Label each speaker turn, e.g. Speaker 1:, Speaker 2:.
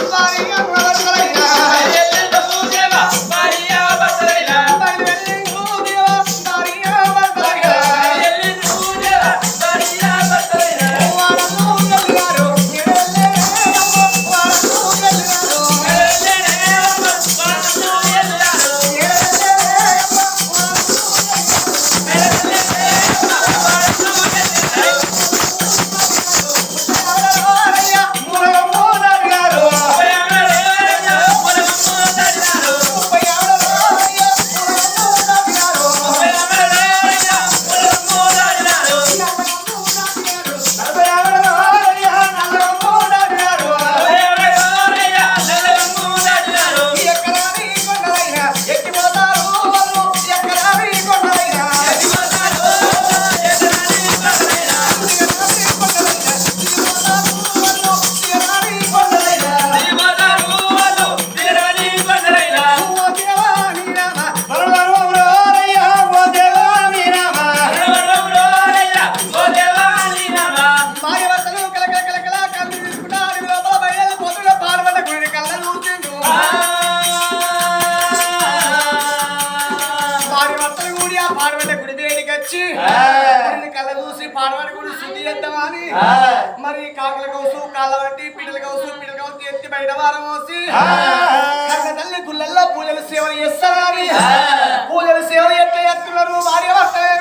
Speaker 1: Everybody, everybody. వచ్చి కళ్ళ చూసి పాడబడ్డ గుడి శుద్ధి చేద్దామని. మరి కాకుల కౌసు కాళ్ళ బట్టి పిడల కౌసు పిడల కౌసు ఎత్తి బయట వారం కన్న తల్లి గుళ్ళల్లో పూజలు సేవలు చేస్తారని. పూజలు సేవలు ఎట్లా చేస్తున్నారు? భార్య భర్తలేమి